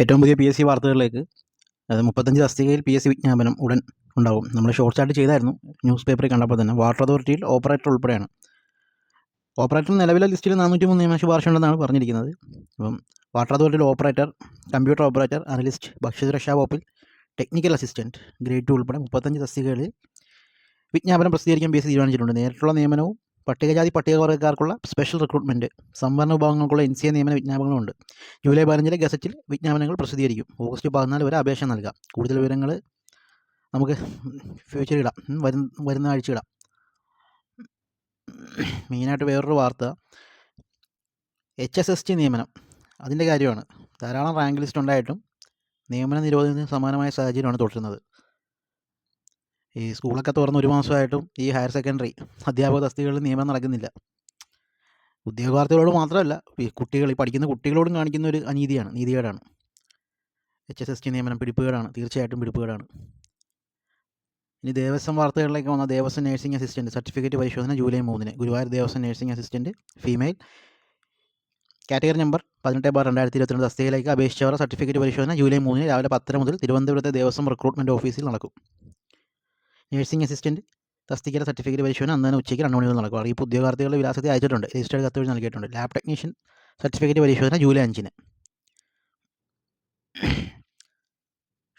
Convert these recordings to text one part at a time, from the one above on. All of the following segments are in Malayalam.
ഏറ്റവും പുതിയ പി എസ് സി വാർത്തകളിലേക്ക്. അത് മുപ്പത്തഞ്ച് തസ്തികയിൽ പി എസ് സി വിജ്ഞാപനം ഉടൻ ഉണ്ടാകും നമ്മൾ ഷോർട്ട് ചാർട്ട് ചെയ്തായിരുന്നു. ന്യൂസ് പേപ്പറിൽ കണ്ടപ്പോൾ തന്നെ. വാട്ടർ അതോറിറ്റിയിൽ ഓപ്പറേറ്റർ ഉൾപ്പെടെയാണ്. ഓപ്പറേറ്റർ നിലവിലെ ലിസ്റ്റിൽ നാനൂറ്റി മൂന്ന് നിയമ ശുപാർശ ഉണ്ടെന്നാണ് പറഞ്ഞിരിക്കുന്നത്. അപ്പം വാട്ടർ അതോറിറ്റിയിൽ ഓപ്പറേറ്റർ കമ്പ്യൂട്ടർ ഓപ്പറേറ്റർ അനലിസ്റ്റ് ഭക്ഷ്യസുരക്ഷാ വകുപ്പിൽ ടെക്നിക്കൽ അസിസ്റ്റന്റ് ഗ്രേഡ് ടു ഉൾപ്പെടെ മുപ്പത്തഞ്ച് തസ്തികകളിൽ വിജ്ഞാപനം പ്രസിദ്ധീകരിക്കാൻ പി എസ് തീരുമാനിച്ചിട്ടുണ്ട്. നേരിട്ടുള്ള നിയമനവും പട്ടികജാതി പട്ടികവർഗക്കാർക്കുള്ള സ്പെഷ്യൽ റിക്രൂട്ട്മെന്റ് സംവരണ വിഭാഗങ്ങൾക്കുള്ള എൻ സി എ നിയമന വിജ്ഞാപനങ്ങളുണ്ട്. ജൂലൈ പതിനഞ്ചിലെ ഗസറ്റിൽ വിജ്ഞാപനങ്ങൾ പ്രസിദ്ധീകരിക്കും. ഓഗസ്റ്റ് പതിനാല് വരെ അപേക്ഷ നൽകാം. കൂടുതൽ വിവരങ്ങൾ നമുക്ക് ഫ്യൂച്ചറിൽ ഇടാം. വരുന്ന വരുന്ന ആഴ്ച ഇടാം. മെയിനായിട്ട് വേറൊരു വാർത്ത. എച്ച് എസ് എസ് ടി നിയമനം. അതിന്റെ കാര്യമാണ്. ധാരാളം റാങ്ക് ലിസ്റ്റ് ഉണ്ടായിട്ടും നിയമന നിരോധനത്തിന് സമാനമായ സാഹചര്യമാണ് തുടരുന്നത്. ഈ സ്കൂളൊക്കെ തുറന്ന് ഒരു മാസമായിട്ടും ഈ ഹയർ സെക്കൻഡറി അധ്യാപക തസ്തികകളിൽ നിയമനം നടക്കുന്നില്ല. ഉദ്യോഗാർത്ഥികളോട് മാത്രമല്ല ഈ കുട്ടികൾ ഈ പഠിക്കുന്ന കുട്ടികളോടും കാണിക്കുന്ന ഒരു അനീതിയാണ് നീതികേടാണ്. എച്ച് എസ് എസ് ടി നിയമനം പിടിപ്പുകേടാണ് തീർച്ചയായിട്ടും പിടിപ്പുകേടാണ്. ഇനി ദേവസ്വം വാർത്തകളിലേക്ക് വന്ന ദേവസ്വം നഴ്സിംഗ് അസിസ്റ്റന്റ് സർട്ടിഫിക്കറ്റ് പരിശോധന ജൂലൈ മൂന്നിന്. Guruvayur Devaswom nursing assistant female. Category number പതിനെട്ട് ബാർ രണ്ടായിരത്തി ഇരുപത്തിരണ്ട് തസ്തികയിലേക്ക് അപേക്ഷിച്ചവരുടെ സർട്ടിഫിക്കറ്റ് പരിശോധന ജൂലൈ മൂന്നിന് രാവിലെ പത്തര മുതൽ തിരുവനന്തപുരത്തെ ദേവസ്വം റിക്രൂട്ട്മെന്റ് ഓഫീസിൽ നടക്കും. നഴ്സിംഗ് അസിസ്റ്റന്റ് തസ്തികയുടെ സർട്ടിഫിക്കറ്റ് പരിശോധന അന്ന് തന്നെ ഉച്ചയ്ക്ക് രണ്ട് മണി മുതൽ നടക്കും. അറിയിപ്പ് ഉദ്യോഗാർത്ഥികളുടെ വിലാസത്തിൽ അയച്ചിട്ടുണ്ട്. രജിസ്റ്റേഡ് കത്ത് വഴി നൽകിയിട്ടുണ്ട്. ലാബ് ടെക്നീഷ്യൻ സർട്ടിഫിക്കറ്റ് പരിശോധന ജൂലൈ അഞ്ചിന്.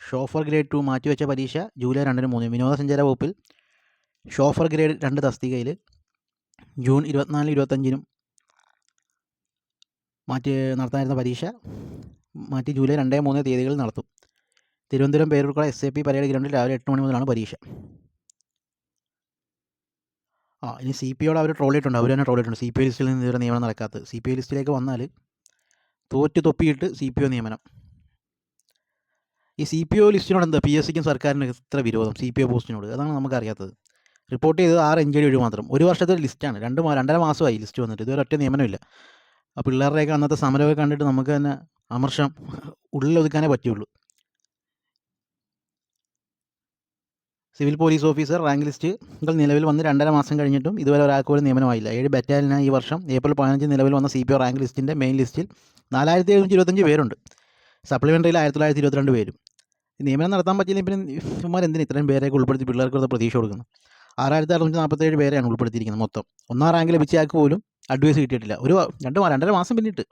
ഷോഫർ ഗ്രേഡ് ടു മാറ്റിവെച്ച പരീക്ഷ ജൂലൈ രണ്ടിന് മൂന്ന് വിനോദസഞ്ചാര വകുപ്പിൽ ഷോഫർ ഗ്രേഡ് രണ്ട് തസ്തികയിൽ ജൂൺ ഇരുപത്തിനാല് ഇരുപത്തഞ്ചിനും മാറ്റി നടത്താനിരുന്ന പരീക്ഷ മാറ്റി ജൂലൈ രണ്ട് മൂന്ന് തീയതികളിൽ നടത്തും. തിരുവനന്തപുരം പേരൂർക്കുള്ള എസ് എ പി പരേഡ് ഗ്രൗണ്ടിൽ രാവിലെ എട്ട് മണി മുതലാണ് പരീക്ഷ. ആ ഇനി സി പി ഒയുടെ അവർ ട്രോൾ ചെയ്തിട്ടുണ്ട്. അവർ തന്നെ ട്രോൾ ചെയ്തിട്ടുണ്ട്. സി പി ഒ ലിസ്റ്റിൽ നിന്ന് ഇതുവരെ നിയമനം നടക്കാത്തത്. സി പി ഒ ലിസ്റ്റിലേക്ക് വന്നാൽ തോറ്റ് തൊപ്പിയിട്ട് സി പി ഒ നിയമനം. ഈ സി പി ഒ ലിസ്റ്റിനോട് എന്താ? പി എസ് സിക്കും സർക്കാരിന് ഇത്ര വിരോധം. സി പി ഒ പോസ്റ്റിനോട്. അതാണ് നമുക്കറിയാത്തത്. റിപ്പോർട്ട് ചെയ്തത് ആറ് ഡി ഒഴിവ് മാത്രം. ഒരു വർഷത്തെ ലിസ്റ്റാണ്. രണ്ട് രണ്ടര മാസമായി ലിസ്റ്റ് വന്നിട്ട്. ഇതുവരെ ഒറ്റ നിയമനമില്ല. ആ പിള്ളേരുടെയൊക്കെ അന്നത്തെ സമരമൊക്കെ കണ്ടിട്ട് നമുക്ക് തന്നെ അമർഷം ഉള്ളിലൊതുക്കാനേ പറ്റുള്ളൂ. സിവിൽ പോലീസ് ഓഫീസർ റാങ്ക് ലിസ്റ്റുകൾ നിലവിൽ വന്ന് രണ്ടര മാസം കഴിഞ്ഞിട്ടും ഇതുവരെ ഒരാൾക്ക് പോലും നിയമനമായില്ല. ഏഴ് ബറ്റാലിന് ഈ വർഷം ഏപ്രിൽ പതിനഞ്ച് നിലവിൽ വന്ന സി പി ഒ റാങ്ക് ലിസ്റ്റിന്റെ മെയിൻ ലിസ്റ്റിൽ നാലായിരത്തി എഴുന്നൂറ്റി ഇരുപത്തഞ്ച് പേരുണ്ട്. സപ്ലിമെന്ററിയിൽ ആയിരത്തി തൊള്ളായിരത്തി ഇരുപത്തിരണ്ട് പേരും നിയമനം നടത്താൻ പറ്റില്ല പിന്നെ ഇവന്മാർ എന്തിന് ഇത്രയും പേരെയൊക്കെ ഉൾപ്പെടുത്തി പിള്ളേർക്ക് പ്രതീക്ഷ കൊടുക്കുന്നു ആറായിരത്തി അറുന്നൂറ്റി നാൽപ്പത്തേഴ് പേരെയാണ് ഉൾപ്പെടുത്തിയിരിക്കുന്നത് മൊത്തം. ഒന്നാം റാങ്ക് ലഭിച്ചയാൾക്ക് പോലും അഡ്വൈസ് കിട്ടിയിട്ടില്ല. ഒരു രണ്ട് രണ്ടര മാസം പിന്നിട്ട്.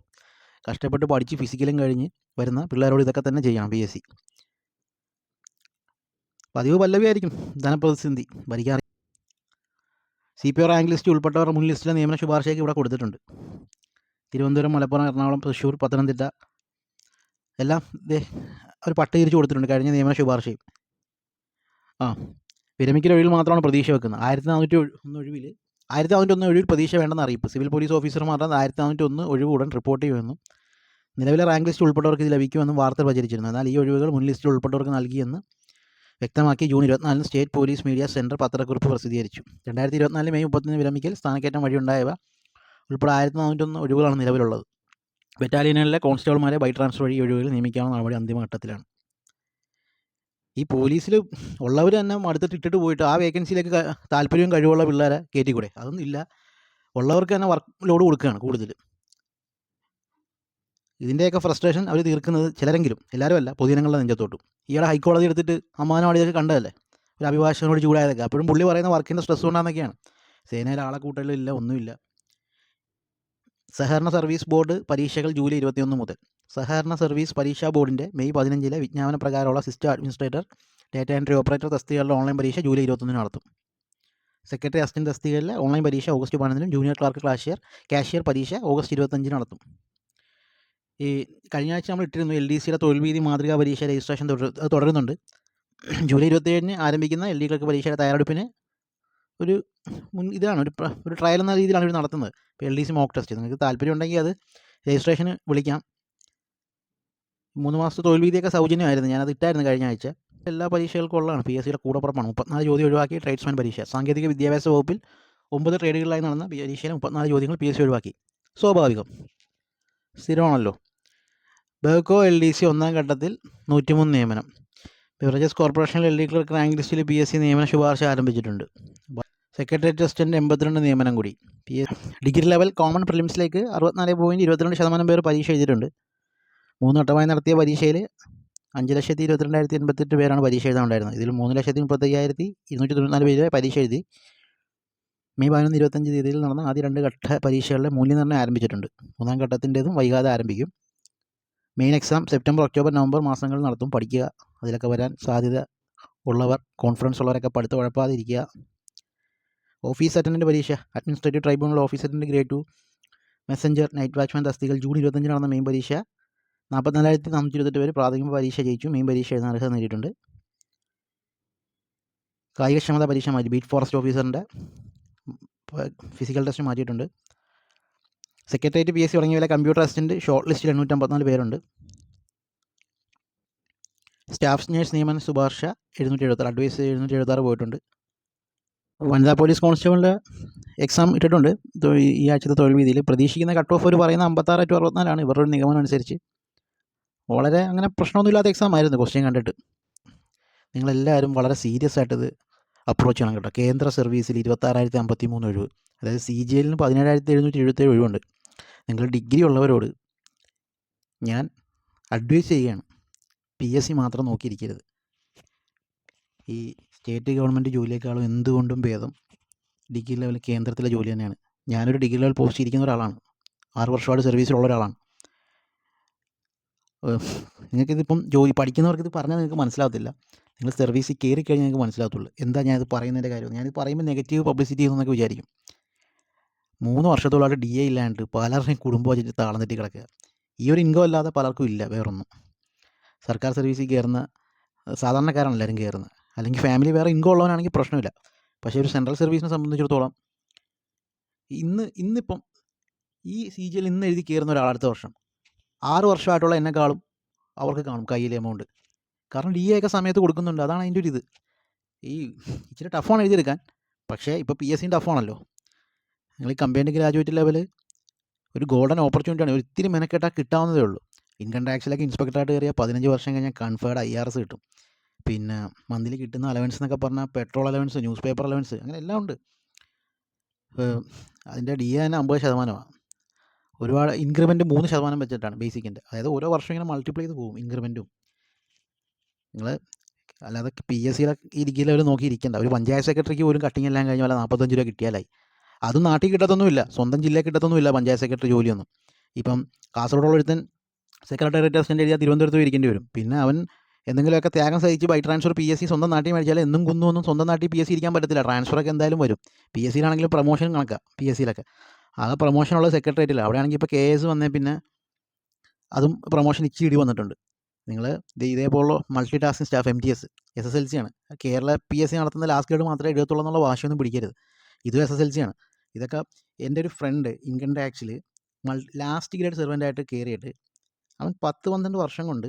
കഷ്ടപ്പെട്ട് പഠിച്ച് ഫിസിക്കലും കഴിഞ്ഞ് വരുന്ന പിള്ളേരോട് ഇതൊക്കെ തന്നെ ചെയ്യണം പി എസ് സി പതിവ് പല്ലവിയായിരിക്കും. ധനപ്രതിസന്ധി ഭരിക്കാൻ C P O rank list ഉൾപ്പെട്ടവർ മുൻ ലിസ്റ്റിലെ നിയമന ശുപാർശയ്ക്ക് ഇവിടെ കൊടുത്തിട്ടുണ്ട്. തിരുവനന്തപുരം മലപ്പുറം എറണാകുളം തൃശ്ശൂർ പത്തനംതിട്ട. എല്ലാം ഒരു പട്ട തിരിച്ചു കൊടുത്തിട്ടുണ്ട് കഴിഞ്ഞ നിയമന ശുപാർശയും ആ വിരമിക്കൽ ഒഴിവിൽ മാത്രമാണ് പ്രതീക്ഷ വെക്കുന്നത്. ആയിരത്തി നാനൂറ്റി ഒന്ന് ഒഴിവിൽ ആയിരത്തി നാനൂറ്റി ഒന്ന് ഒഴിവിൽ പ്രതീക്ഷ വേണ്ടെന്ന് അറിയിപ്പ്. സിവിൽ പോലീസ് ഓഫീസർമാരുടെ ആയിരത്തി നാനൂറ്റി ഒന്ന് ഒഴിവ് ഉടൻ റിപ്പോർട്ട് ചെയ്യുമെന്നും നിലവിലെ റാങ്ക് ലിസ്റ്റ് ഉൾപ്പെട്ടവർക്ക് ഇത് ലഭിക്കുമെന്നും വാർത്ത പ്രചരിച്ചിരുന്നു. എന്നാൽ ഈ ഒഴിവുകൾ മുൻ ലിസ്റ്റിൽ ഉൾപ്പെട്ടവർക്ക് നൽകിയെന്ന് വ്യക്തമാക്കി ജൂൺ ഇരുപത്തിനാലിന് സ്റ്റേറ്റ് പോലീസ് മീഡിയ സെന്റർ പത്രക്കുറിപ്പ് പ്രസിദ്ധീകരിച്ചു. രണ്ടായിരത്തി ഇരുപത്തിനാല് മെയ് മുപ്പത്തിന് വിരമിക്കൽ സ്ഥാനക്കയറ്റം വഴിയുണ്ടായവ ഉൾപ്പെടെ ആയിരത്തി നാനൂറ്റൊന്ന് ഒഴിവുകളാണ് നിലവിലുള്ളത്. ബറ്റാലിയനുകളിലെ കോൺസ്റ്റബിൾമാരെ ബൈ ട്രാൻസ്ഫർ വഴി ഒഴിവുകൾ നിയമിക്കാനുള്ള നടപടി അന്തിമഘട്ടത്തിലാണ് ഈ പോലീസിൽ ഉള്ളവർ തന്നെ അടുത്തിട്ട് ഇട്ടിട്ട് പോയിട്ട് ആ വേക്കൻസിയിലേക്ക് താല്പര്യവും കഴിവുള്ള പിള്ളേരെ കയറ്റിക്കൂടെ അതൊന്നും ഇല്ല. ഉള്ളവർക്ക് തന്നെ വർക്ക് ലോഡ് കൊടുക്കുകയാണ് കൂടുതൽ ഇതിന്റെയൊക്കെ ഫ്രസ്ട്രേഷൻ അവർ തീർക്കുന്നത് ചിലരെങ്കിലും എല്ലാവരും അല്ല പൊതുജനങ്ങളുടെ നെഞ്ചത്തോട്ടും. ഈയിടെ ഹൈക്കോടതി എടുത്തിട്ട് അമ്മാനവാടിയൊക്കെ കണ്ടതല്ലേ? ഒരു അഭിഭാഷകനോട് ചൂടായതൊക്കെ. അപ്പോഴും പുള്ളി പറയുന്ന വർക്കിന്റെ സ്ട്രെസ് കൊണ്ടാണെന്നൊക്കെയാണ് സേനയിൽ ആളെ കൂട്ടലില്ല ഒന്നുമില്ല. സഹകരണ സർവീസ് ബോർഡ് പരീക്ഷകൾ ജൂലൈ ഇരുപത്തിയൊന്ന് മുതൽ. സഹകരണ സർവീസ് പരീക്ഷാ ബോർഡിന്റെ മെയ് പതിനഞ്ചിലെ വിജ്ഞാപന പ്രകാരമുള്ള system administrator data entry operator തസ്തികകളുടെ online പരീക്ഷ ജൂലൈ ഇരുപത്തൊന്നിന് നടത്തും. സെക്രട്ടറി അസിസ്റ്റന്റ് തസ്തികളിലെ ഓൺലൈൻ പരീക്ഷ ഓഗസ്റ്റ് പതിനൊന്നിനും ജൂനിയർ ക്ലാർക്ക് ക്ലാഷിയർ കാഷ്യർ പരീക്ഷ ഓഗസ്റ്റ് ഇരുപത്തഞ്ചിന് നടത്തും. ഈ കഴിഞ്ഞ ആഴ്ച നമ്മൾ ഇട്ടിരുന്നു എൽ ഡി സിയുടെ തൊഴിൽ വീതി മാതൃകാ പരീക്ഷ രജിസ്ട്രേഷൻ തുടരുന്നുണ്ട്. ജൂലൈ ഇരുപത്തേഴിന് ആരംഭിക്കുന്ന എൽ ഡി ക്ലർക്ക് പരീക്ഷയുടെ തയ്യാറെടുപ്പിന് ഒരു മുൻ ഇതാണ് ഒരു ഒരു ട്രയൽ എന്ന രീതിയിലാണ് ഇവർ നടത്തുന്നത്. ഇപ്പോൾ L D C mock test നിങ്ങൾക്ക് താല്പര്യം ഉണ്ടെങ്കിൽ അത് രജിസ്ട്രേഷന് വിളിക്കാം. മൂന്ന് മാസത്തെ തൊഴിൽ വീതിയൊക്കെ സൗജന്യമായിരുന്നു. ഞാനത് ഇട്ടായിരുന്നു കഴിഞ്ഞ ആഴ്ച. എല്ലാ പരീക്ഷകൾക്കും ഉള്ളതാണ്. പി എസ് സിയുടെ കൂടപ്പുറപ്പാണ്. മുപ്പത്തിനാല് ചോദ്യം ഒഴിവാക്കി ട്രേഡ്സ്മാൻ പരീക്ഷ. സാങ്കേതിക വിദ്യാഭ്യാസ വകുപ്പിൽ ഒമ്പത് ട്രേഡുകളിലായി നടന്ന പരീക്ഷയിൽ മുപ്പത്തിനാല് ചോദ്യങ്ങൾ പി എസ് സി ഒഴിവാക്കി. സ്വാഭാവികം. സ്ഥിരമാണല്ലോ. ബേക്കോ എൽ ഡി സി ഒന്നാം ഘട്ടത്തിൽ നൂറ്റിമൂന്ന് നിയമനം. ബിവറേജസ് കോർപ്പറേഷനിൽ എൽ ഡി ക്ലർക്ക് റാങ്ക് ലിസ്റ്റിൽ പി എസ് സി നിയമന ശുപാർശ ആരംഭിച്ചിട്ടുണ്ട്. സെക്രട്ടേറിയറ്റ് അസിസ്റ്റന്റ് എൺപത്തിരണ്ട് നിയമനം കൂടി. P S degree level common പ്രിലിംസിലേക്ക് അറുപത്തിനാല് പോയിന്റ് ഇരുപത്തിരണ്ട് ശതമാനം പേർ പരീക്ഷ എഴുതിയിട്ടുണ്ട്. മൂന്ന് ഘട്ടമായി നടത്തിയ പരീക്ഷയിൽ അഞ്ച് ലക്ഷത്തി ഇരുപത്തിരണ്ടായിരത്തി എൺപത്തെട്ട് പേരാണ് പരീക്ഷ എഴുതാനുണ്ടായിരുന്നത്. ഇതിൽ മൂന്ന് ലക്ഷത്തി മുപ്പത്തയ്യായിരത്തി ഇരുന്നൂറ്റി തൊണ്ണൂറ്റിനാല് പേര് പരീക്ഷ എഴുതി. മെയ് പതിനൊന്ന് ഇരുപത്തഞ്ച് തീയതിയിൽ നടന്ന ആദ്യ രണ്ട് ഘട്ട പരീക്ഷകളുടെ മൂല്യനിർണയം ആരംഭിച്ചിട്ടുണ്ട്. മൂന്നാം ഘട്ടത്തിന്റെതും വൈകാതെ ആരംഭിക്കും. Main exam September October November മാസങ്ങളിൽ നടത്തും. പഠിക്കുക. അതിലൊക്കെ വരാൻ സാധ്യത ഉള്ളവർ കോൺഫിഡൻസ് ഉള്ളവരൊക്കെ പഠിത്തം ഉഴപ്പാതിരിക്കുക. ഓഫീസ് അറ്റൻഡന്റ് പരീക്ഷ. Administrative tribunal office attendant grade two messenger night watchman തസ്തികൾ June ഇരുപത്തഞ്ചിന് നടന്ന മെയിൻ പരീക്ഷ. നാൽപ്പത്തിനാലായിരത്തി നാനൂറ്റി ഇരുപത്തെട്ട് പേര് പ്രാഥമിക പരീക്ഷ ജയിച്ചു. മെയിൻ പരീക്ഷ എഴുതാൻ അർഹത നേടിയിട്ടുണ്ട്. കായികക്ഷമതാ പരീക്ഷ മാറ്റി. ബീറ്റ് ഫോറസ്റ്റ് ഓഫീസറിന്റെ ഫിസിക്കൽ ടെസ്റ്റ് മാറ്റിയിട്ടുണ്ട്. സെക്രട്ടേറിയറ്റ് പി എസ് സി തുടങ്ങിയവരെ കമ്പ്യൂട്ടർ അസിസ്റ്റന്റ് ഷോർട്ട് ലിസ്റ്റിൽ എണ്ണൂറ്റമ്പത്തിനാല് പേരുണ്ട്. സ്റ്റാഫ് നേഴ്സ് നിയമന ശുപാർശ എഴുന്നൂറ്റി എഴുപത്താറ് അഡ്വൈസ് എഴുന്നൂറ്റി എഴുപത്താറ് പോയിട്ടുണ്ട്. വനിതാ പോലീസ് കോൺസ്റ്റബിളിന്റെ എക്സാം ഇട്ടിട്ടുണ്ട്. ഈ ആഴ്ചത്തെ തൊഴിൽ വീതിയിൽ. പ്രതീക്ഷിക്കുന്ന കട്ട് ഓഫ് ഒരു പറയുന്ന അമ്പത്താറ് ടു അറുപത്തിനാലാണ് ഇവരുടെ ഒരു നിഗമനം അനുസരിച്ച്. വളരെ അങ്ങനെ പ്രശ്നമൊന്നുമില്ലാത്ത എക്സാം ആയിരുന്നു ക്വസ്റ്റ്യൻ കണ്ടിട്ട്. നിങ്ങളെല്ലാവരും വളരെ സീരിയസ് ആയിട്ടത് അപ്രോച്ച് ചെയ്യണം കേട്ടോ. കേന്ദ്ര സർവീസിൽ ഇരുപത്താറായിരത്തി അമ്പത്തി മൂന്ന് ഒഴിവ്. അതായത് സി ജി എല്ലിന് പതിനേഴായിരത്തി എഴുന്നൂറ്റി എഴുപത്തേഴ് ഒഴിവുണ്ട്. നിങ്ങൾ ഡിഗ്രി ഉള്ളവരോട് ഞാൻ അഡ്വൈസ് ചെയ്യുകയാണ്. പി എസ് സി മാത്രം നോക്കിയിരിക്കരുത്. ഈ സ്റ്റേറ്റ് ഗവൺമെന്റ് ജോലിയേക്കാളും എന്തുകൊണ്ടും ഭേദം ഡിഗ്രി ലെവൽ കേന്ദ്രത്തിലെ ജോലി തന്നെയാണ്. ഞാനൊരു ഡിഗ്രി ലെവൽ പോസ്റ്റ് ഇരിക്കുന്ന ഒരാളാണ്. ആറ് വർഷമായിട്ട് സർവീസിലുള്ള ഒരാളാണ്. നിങ്ങൾക്കിതിപ്പം ജോലി പഠിക്കുന്നവർക്ക് ഇത് പറഞ്ഞാൽ നിങ്ങൾക്ക് മനസ്സിലാവത്തില്ല നിങ്ങൾ സർവീസിൽ കയറി കഴിഞ്ഞാൽ നിങ്ങൾക്ക് മനസ്സിലാകത്തുള്ളൂ. എന്താ ഞാനിത് പറയുന്നതിന്റെ കാര്യം? ഞാനിത് പറയുമ്പോൾ നെഗറ്റീവ് പബ്ലിസിറ്റി എന്നൊക്കെ വിചാരിക്കും. മൂന്ന് വർഷത്തോളമായിട്ട് ഡി എ ഇല്ലാണ്ട് പലരുടെയും കുടുംബം വെച്ചിട്ട് താളം തെറ്റി കിടക്കുക. ഈ ഒരു ഇൻകം അല്ലാതെ പലർക്കും ഇല്ല വേറൊന്നും. സർക്കാർ സർവീസിൽ കയറുന്ന സാധാരണക്കാരാണ് എല്ലാവരും കയറുന്നത്. അല്ലെങ്കിൽ ഫാമിലി വേറെ ഇൻകം ഉള്ളവനാണെങ്കിൽ പ്രശ്നമില്ല. പക്ഷേ ഒരു സെൻട്രൽ സർവീസിനെ സംബന്ധിച്ചിടത്തോളം ഇന്ന് ഇന്നിപ്പം ഈ സി ജിയിൽ ഇന്ന് എഴുതി കയറുന്ന ഒരാൾ അടുത്ത വർഷം. ആറ് വർഷമായിട്ടുള്ള എന്നെക്കാളും അവർക്ക് കാണും കയ്യിലെ എമൗണ്ട് കാരണം ഡി എ ഒക്കെ സമയത്ത് കൊടുക്കുന്നുണ്ട്. അതാണ് അതിന്റെ ഒരു ഇത് ഈ ഇച്ചിരി ടഫാണ് എഴുതിയെടുക്കാൻ. പക്ഷേ ഇപ്പോൾ പി എസ് സിന്റെ ടഫാണല്ലോ നിങ്ങൾ ഈ കമ്പൈൻഡ് ഗ്രാജുവേറ്റ് ലെവൽ ഒരു ഗോൾഡൻ ഓപ്പർച്യൂണിറ്റിയാണ് ആണ്. ഇത്തിരി മെനക്കെട്ടാൽ കിട്ടാവുന്നതേ ഉള്ളൂ. ഇൻകം ടാക്സിലൊക്കെ ഇൻസ്പെക്ടറായിട്ട് കയറിയാൽ പതിനഞ്ച് വർഷം കഴിഞ്ഞാൽ കൺഫേർഡ് ഐ ആർ എസ് കിട്ടും. പിന്നെ മന്ത്ലി കിട്ടുന്ന അലവൻസ് എന്നൊക്കെ പറഞ്ഞാൽ petrol allowance newspaper allowance അങ്ങനെ എല്ലാം ഉണ്ട്. അതിന്റെ ഡി എ തന്നെ അമ്പത് ശതമാനമാണ്. ഒരുപാട് ഇൻക്രിമെന്റ് മൂന്ന് ശതമാനം വെച്ചിട്ടാണ് ബേസിക്കിന്റെ. അതായത് ഓരോ വർഷം ഇങ്ങനെ മൾട്ടിപ്ലൈ ചെയ്ത് പോകും ഇൻക്രിമെന്റും. നിങ്ങൾ അല്ലാതെ പി എസ് സിയിലെ ഈ ഡിഗ്രി ലെവൽ നോക്കി ഇരിക്കണ്ട ഒരു പഞ്ചായത്ത് സെക്രട്ടറിക്ക് പോലും കട്ടിങ് എല്ലാം കഴിഞ്ഞാൽ നാൽപ്പത്തഞ്ച് രൂപ കിട്ടിയാലായി. അതും നാട്ടിൽ കിട്ടത്തൊന്നുമില്ല. സ്വന്തം ജില്ലയിൽ കിട്ടത്തൊന്നുമില്ല പഞ്ചായത്ത് സെക്രട്ടറി ജോലിയൊന്നും. ഇപ്പം കാസർഗോഡുള്ള ഒരുത്തൻ സെക്രട്ടേറിയറ്റ് അസിസ്റ്റന്റ് എഴുതിയാൽ തിരുവനന്തപുരത്ത് ഇരിക്കേണ്ടി വരും. പിന്നെ അവൻ എന്തെങ്കിലുമൊക്കെ ത്യാഗം സഹിച്ച് by transfer P S C സ്വന്തം നാട്ടിൽ മേടിച്ചാൽ എന്നും കുന്നൊന്നും സ്വന്തം നാട്ടിൽ പി എസ് സി ഇരിക്കാൻ പറ്റത്തില്ല. ട്രാൻസ്ഫറൊക്കെ എന്തായാലും വരും. പി എസ് സിയിലാണെങ്കിലും പ്രൊമോഷൻ കണക്കാം പി എസ് സിയിലൊക്കെ ആകെ പ്രൊമോഷനുള്ള സെക്രട്ടേറിയറ്റില്ല അവിടെയാണെങ്കിൽ ഇപ്പോൾ കെ എസ് വന്നേ പിന്നെ അതും പ്രൊമോഷൻ ഇച്ചി ഇടി വന്നിട്ടുണ്ട്. നിങ്ങൾ ഇതേപോലുള്ള multi tasking staff M T S S S L C ആണ്. കേരള പി എസ് സി നടത്തുന്ന ലാസ്റ്റ് ഗേഡ് മാത്രമേ എഴുതത്തുള്ളൂ എന്നുള്ള വാശിയൊന്നും പിടിക്കരുത്. ഇതും എസ് എസ് എൽ സി ആണ്. ഇതൊക്കെ എന്റെ ഒരു ഫ്രണ്ട് ഇൻകം ടാക്സിൽ മൾ ലാസ്റ്റ് ഗ്രേഡ് സെർവന്റായിട്ട് കയറിയിട്ട് അവൻ പത്ത് പന്ത്രണ്ട് വർഷം കൊണ്ട്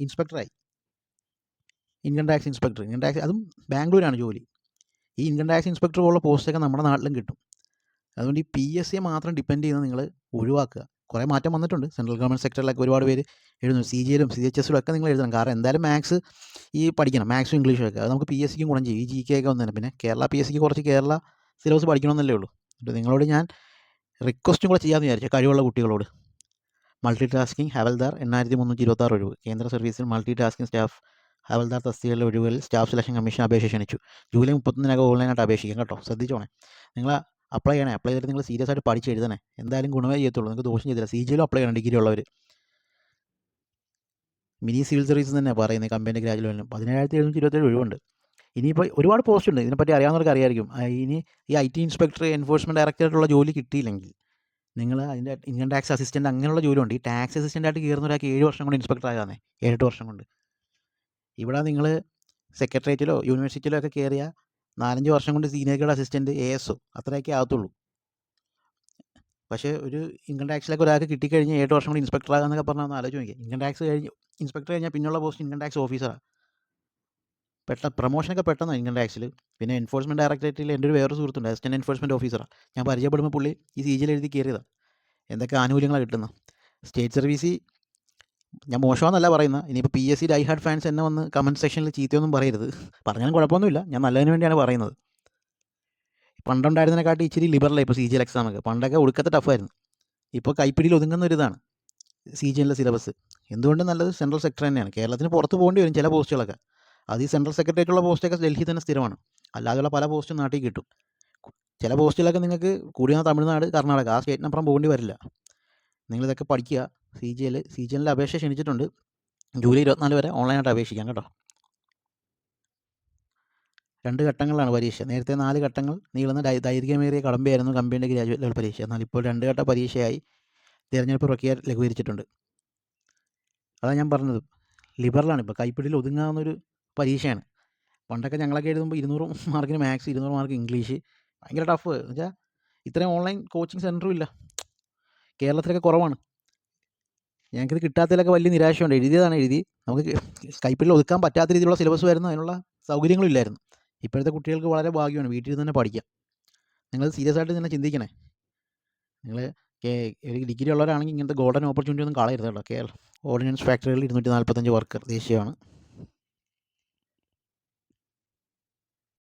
ഇൻസ്പെക്ടറായി income tax inspector income tax അതും ബാംഗ്ലൂരാണ് ജോലി. ഈ ഇൻകം ടാക്സ് ഇൻസ്പെക്ടർ പോലുള്ള പോസ്റ്റൊക്കെ നമ്മുടെ നാട്ടിലും കിട്ടും. അതുകൊണ്ട് ഈ പി എസ് സിയെ മാത്രം ഡിപ്പെൻഡ് ചെയ്യുന്നത് നിങ്ങൾ ഒഴിവാക്കുക. കുറേ മാറ്റം വന്നിട്ടുണ്ട്. സെൻട്രൽ ഗവൺമെന്റ് സെക്ടറിലൊക്കെ ഒരുപാട് പേര് എഴുതുന്നു. സി ജിയിലും സി എച്ച് എസിലും ഒക്കെ നിങ്ങൾ എഴുതണം. കാരണം എന്തായാലും മാത്സ് ഈ പഠിക്കണം. മാത്സും ഇംഗ്ലീഷും ഒക്കെ. അത് നമുക്ക് പി എസ് സിക്കും ഗുണം ചെയ്യും. ഈ ജി കെ ഒക്കെ വന്നതിന് പിന്നെ കേരള പി എസ് സിക്ക് കുറച്ച് കേരള സിലബസ് പഠിക്കണമെന്നല്ലേ ഉള്ളൂ. നിങ്ങളോട് ഞാൻ റിക്വസ്റ്റും കൂടെ ചെയ്യാമെന്ന് വിചാരിച്ചു. കഴിവുള്ള കുട്ടികളോട്. മൾട്ടി ടാസ്കിംഗ് ഹവൽദാർ എണ്ണായിരത്തി മുന്നൂറ്റി ഇരുപത്താറ് ഒഴിവ്. കേന്ദ്ര സർവീസിൽ മൾട്ടി ടാസ്കിംഗ് സ്റ്റാഫ് ഹവൽദാർ തസ്തികകളിലെ ഒഴിവുകളിൽ സ്റ്റാഫ് സെലക്ഷൻ കമ്മീഷൻ അപേക്ഷ ക്ഷണിച്ചു ജൂലൈ മുപ്പത്തൊന്നിനകം ഓൺലൈനായിട്ട് അപേക്ഷിക്കാം കേട്ടോ. ശ്രദ്ധിച്ചോണേ. നിങ്ങൾ അപ്ലൈ ചെയ്യണേ. അപ്ലൈ ചെയ്തിട്ട് നിങ്ങൾ സീരിയസ് ആയിട്ട് പഠിച്ച് എഴുതണേ. എന്തായാലും ഗുണമേ ചെയ്യത്തുള്ളൂ. നിങ്ങൾക്ക് ദോഷം ചെയ്തില്ല. സി ജിയിലും അപ്ലൈ ചെയ്യണം ഡിഗ്രി ഉള്ളവർ മിനി സിവിൽ സർവീസ് തന്നെ പറയുന്നത് കമ്പനി ഗ്രാജുവേറ്റിലും പതിനേഴായിരത്തി എഴുന്നൂറ്റി ഇരുപത്തേഴ് ഒഴിവുണ്ട്. ഇനിയിപ്പോൾ ഒരുപാട് പോസ്റ്റ് ഉണ്ട്. ഇതിനെപ്പറ്റി അറിയാവുന്നവർക്ക് അറിയായിരിക്കും. ഇനി ഈ ഐ ടി ഇൻസ്പെക്ടർ എൻഫോഴ്സ്മെന്റ് ഡയറക്ടറായിട്ടുള്ള ജോലി കിട്ടിയില്ലെങ്കിൽ നിങ്ങൾ അതിന്റെ ഇൻകം ടാക്സ് അസിസ്റ്റന്റ് അങ്ങനെയുള്ള ജോലി ഉണ്ട് ഈ ടാക്സ് അസിസ്റ്റന്റ് ആയിട്ട് കയറുന്ന ഒരാൾക്ക് ഏഴ് വർഷം കൊണ്ട് ഇൻസ്പെക്ടർ ആയതാണ് ഏഴെട്ട് വർഷം കൊണ്ട്. ഇവിടെ നിങ്ങൾ സെക്രട്ടേറിയറ്റിലോ യൂണിവേഴ്സിറ്റിയിലോ ഒക്കെ കയറിയ നാലഞ്ച് വർഷം കൊണ്ട് senior assistant A S O അത്രയൊക്കെ ആകത്തുള്ളൂ. പക്ഷേ ഒരു ഇൻകം ടാക്സിലൊക്കെ ഒരാൾക്ക് കിട്ടിക്കഴിഞ്ഞാൽ ഏഴ് വർഷം കൊണ്ട് ഇൻസ്പെക്ടർ ആകാന്നൊക്കെ പറഞ്ഞാൽ ഒന്ന് ഇൻകം ടാക്സ് കഴിഞ്ഞ് ഇൻസ്പെക്ടർ കഴിഞ്ഞാൽ പിന്നുള്ള പോസ്റ്റ് ഇൻകം ടാക്സ് ഓഫീസറാണ് പെട്ട പ്രൊമോഷനൊക്കെ പെട്ടെന്ന് നിങ്ങളുടെ ടാക്സിൽ പിന്നെ എൻഫോഴ്സ്മെന്റ് ഡയറക്ടറേറ്റിൽ എന്റെ ഒരു വേറെ സുഹൃത്തുണ്ട് അസിസ്റ്റന്റ് എൻഫോഴ്സ്മെന്റ് ഓഫീസറാണ് ഞാൻ പരിചയപ്പെടുമ്പോൾ പുള്ളി ഈ സി ജിയിൽ എഴുതി കയറിയതാണ് എന്തൊക്കെ ആനുകൂല്യങ്ങളാണ് കിട്ടുന്നത് സ്റ്റേറ്റ് സർവീസ് ഞാൻ മോശമാണെന്നല്ല പറയുന്നത് ഇനിയിപ്പോൾ P S C die hard fans എന്നെ വന്ന് കമന്റ് സെക്ഷനിൽ ചീത്തയൊന്നും പറയരുത്. പറഞ്ഞാലും കുഴപ്പമൊന്നുമില്ല. ഞാൻ നല്ലതിന് വേണ്ടിയാണ് പറയുന്നത്. പണ്ടുണ്ടായിരുന്നതിനെക്കാട്ടി ഇച്ചിരി ലിബറലായി ഇപ്പോൾ സി ജി എൽ എക്സാമൊക്കെ പണ്ടൊക്കെ ഒടുക്കത്തെ ടഫായിരുന്നു ഇപ്പോൾ കൈപ്പിടിയിൽ ഒതുങ്ങുന്ന ഒരു ഇതാണ്. സി ജി എല്ലിലെ സിലബസ് എന്തുകൊണ്ടും നല്ലത് സെൻട്രൽ സെക്ടർ തന്നെയാണ്. കേരളത്തിന് പുറത്ത് പോകേണ്ടി വരും ചില പോസ്റ്റുകളൊക്കെ അത് ഈ സെൻട്രൽ സെക്രട്ടറിക്കുള്ള പോസ്റ്റൊക്കെ ഡൽഹി തന്നെ സ്ഥിരമാണ്. അല്ലാതെയുള്ള പല പോസ്റ്റും നാട്ടിൽ കിട്ടും. ചില പോസ്റ്റിലൊക്കെ നിങ്ങൾക്ക് കൂടിയ തമിഴ്നാട് കർണാടക? ആ സ്റ്റേറ്റിനപ്പുറം പോകേണ്ടി വരില്ല. നിങ്ങളിതൊക്കെ പഠിക്കുക. C G L C G എല്ലിന്റെ അപേക്ഷ ക്ഷണിച്ചിട്ടുണ്ട്. ജൂലൈ ഇരുപത്തിനാല് വരെ ഓൺലൈനായിട്ട് അപേക്ഷിക്കാം കേട്ടോ. രണ്ട് ഘട്ടങ്ങളാണ് പരീക്ഷ. നേരത്തെ നാല് ഘട്ടങ്ങൾ നീളുന്ന ദൈർഘ്യമേറിയ കടമ്പയായിരുന്നു കമ്പനിയുടെ ഗ്രാജുവേറ്റ് ലെവൽ പരീക്ഷ. എന്നാൽ ഇപ്പോൾ രണ്ട് ഘട്ട പരീക്ഷയായി തിരഞ്ഞെടുപ്പ് പ്രക്രിയ ലഘൂകരിച്ചിട്ടുണ്ട്. അതാണ് ഞാൻ പറഞ്ഞത്. ലിബറലാണ് ഇപ്പോൾ കൈപ്പിടിയിൽ ഒതുങ്ങാവുന്നൊരു പരീക്ഷയാണ്. പണ്ടൊക്കെ ഞങ്ങളൊക്കെ എഴുതുമ്പോൾ ഇരുന്നൂറ് മാർക്കിന് മാത്സ് ഇരുന്നൂറ് മാർക്ക് ഇംഗ്ലീഷ്. ഭയങ്കര ടഫ്. എന്ന് വെച്ചാൽ ഇത്രയും ഓൺലൈൻ കോച്ചിങ് സെന്ററും ഇല്ല. കേരളത്തിലൊക്കെ കുറവാണ്. ഞങ്ങൾക്കിത് കിട്ടാത്തതിലൊക്കെ വലിയ നിരാശയുണ്ട്. എഴുതിയതാണ് എഴുതി. നമുക്ക് കൈപ്പിടിൽ ഒതുക്കാൻ പറ്റാത്ത രീതിയിലുള്ള സിലബസ് വരുന്നു. അതിനുള്ള സൗകര്യങ്ങളും ഇല്ലായിരുന്നു. ഇപ്പോഴത്തെ കുട്ടികൾക്ക് വളരെ ഭാഗ്യമാണ്. വീട്ടിൽ തന്നെ പഠിക്കാം. നിങ്ങൾ സീരിയസ് ആയിട്ട് തന്നെ ചിന്തിക്കണേ. നിങ്ങൾ ഒരു ഡിഗ്രി ഉള്ളവരാണെങ്കിൽ ഇങ്ങനത്തെ ഗോൾഡൻ ഓപ്പർച്യൂണിറ്റി ഒന്നും കളയരുത് കേട്ടോ. കേരള ഓർഡിനൻസ് ഫാക്ടറികളിൽ ഇരുന്നൂറ്റി നാൽപ്പത്തഞ്ച് വർക്കർ ദേശീയമാണ്.